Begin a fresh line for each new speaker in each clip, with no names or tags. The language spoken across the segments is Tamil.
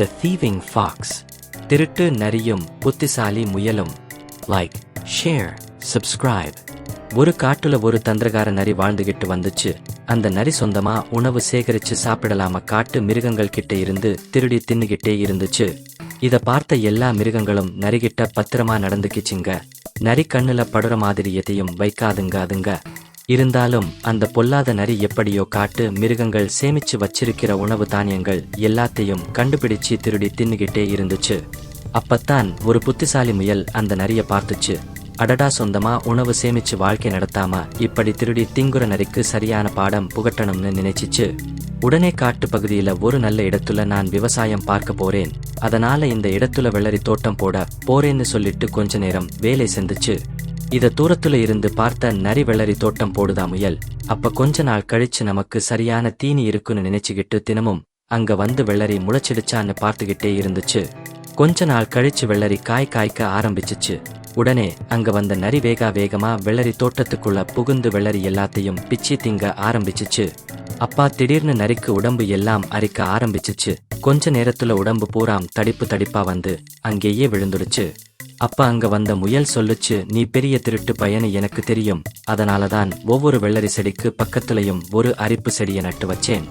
த தீவிங் ஃபாக்ஸ் திருட்டு நரியும் புத்திசாலி முயலும். லைக் ஷேர் சப்ஸ்கிரைப் ஒரு காட்டுல ஒரு தந்திரகார நரி வாழ்ந்துகிட்டு வந்துச்சு. அந்த நரி சொந்தமா உணவு சேகரிச்சு சாப்பிடலாம காட்டு மிருகங்கள் கிட்ட இருந்து திருடி தின்னுகிட்டே இருந்துச்சு. இத பார்த்த எல்லா மிருகங்களும் நரிகிட்ட பத்திரமா நடந்துக்கிச்சுங்க. நரி கண்ணுல படுற மாதிரி எதையும் வைக்காதுங்க அதுங்க. இருந்தாலும் அந்த பொல்லாத நரி எப்படியோ காட்டு மிருகங்கள் சேமிச்சு வச்சிருக்கிற உணவு தானியங்கள் எல்லாத்தையும் கண்டுபிடிச்சு திருடி தின்னுகிட்டே இருந்துச்சு. அப்பத்தான் ஒரு புத்திசாலி முயல் அந்த நரிய பார்த்துச்சு. அடடா சொந்தமா உணவு சேமிச்சு வாழ்க்கை நடத்தாம இப்படி திருடி திங்குற நரிக்கு சரியான பாடம் புகட்டணும்னு நினைச்சிச்சு. உடனே காட்டு பகுதியில ஒரு நல்ல இடத்துல நான் விவசாயம் பார்க்க போறேன். அதனால இந்த இடத்துல வெள்ளரி தோட்டம் போட போறேன்னு சொல்லிட்டு கொஞ்ச நேரம் வேலை செஞ்சுச்சு. இத தூரத்துல இருந்து பார்த்த நரி வெள்ளரி தோட்டம் போடுதா முயல். அப்ப கொஞ்ச நாள் கழிச்சு நமக்கு சரியான தீனி இருக்குன்னு நினைச்சுக்கிட்டு தினமும் அங்க வந்து வெள்ளரி முளைச்சிடுச்சான்னு பார்த்துக்கிட்டே இருந்துச்சு. கொஞ்ச நாள் கழிச்சு வெள்ளரி காய் காய்க்க ஆரம்பிச்சுச்சு. உடனே அங்க வந்த நரி வேகா வேகமா வெள்ளரி தோட்டத்துக்குள்ள புகுந்து வெள்ளரி எல்லாத்தையும் பிச்சி திங்க ஆரம்பிச்சுச்சு. அப்பா திடீர்னு நரிக்கு உடம்பு எல்லாம் அரிக்க ஆரம்பிச்சிச்சு. கொஞ்ச நேரத்துல உடம்பு பூராம் தடிப்பு தடிப்பா வந்து அங்கேயே விழுந்துடுச்சு. அப்ப அங்க வந்த முயல் சொல்லுச்சு நீ பெரிய திருட்டு பயனு எனக்கு தெரியும். அதனாலதான் ஒவ்வொரு வெள்ளரி செடிக்கு பக்கத்துலயும் ஒரு அரிப்பு செடியை நட்டு வச்சேன்.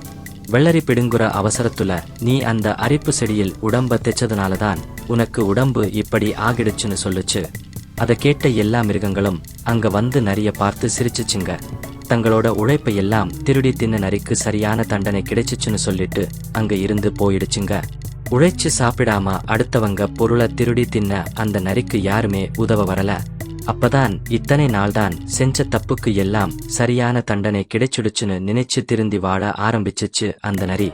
வெள்ளரி பிடுங்குற அவசரத்துல நீ அந்த அரிப்பு செடியில் உடம்ப தைச்சதுனாலதான் உனக்கு உடம்பு இப்படி ஆகிடுச்சுன்னு சொல்லுச்சு. அதை கேட்ட எல்லா மிருகங்களும் அங்க வந்து நரிய பார்த்து சிரிச்சுச்சுங்க. தங்களோட உழைப்பை எல்லாம் திருடி தின்ன நரிக்கு சரியான தண்டனை கிடைச்சிச்சுன்னு சொல்லிட்டு அங்க இருந்து போயிடுச்சுங்க. உழைச்சு சாப்பிடாம அடுத்தவங்க பொருளை திருடி தின்ன அந்த நரிக்கு யாருமே உதவ வரல. அப்பதான் இத்தனை நாள்தான் செஞ்ச தப்புக்கு எல்லாம் சரியான தண்டனை கிடைச்சிடுச்சுன்னு நினைச்சு திருந்தி வாழ ஆரம்பிச்சிச்சு அந்த நரி.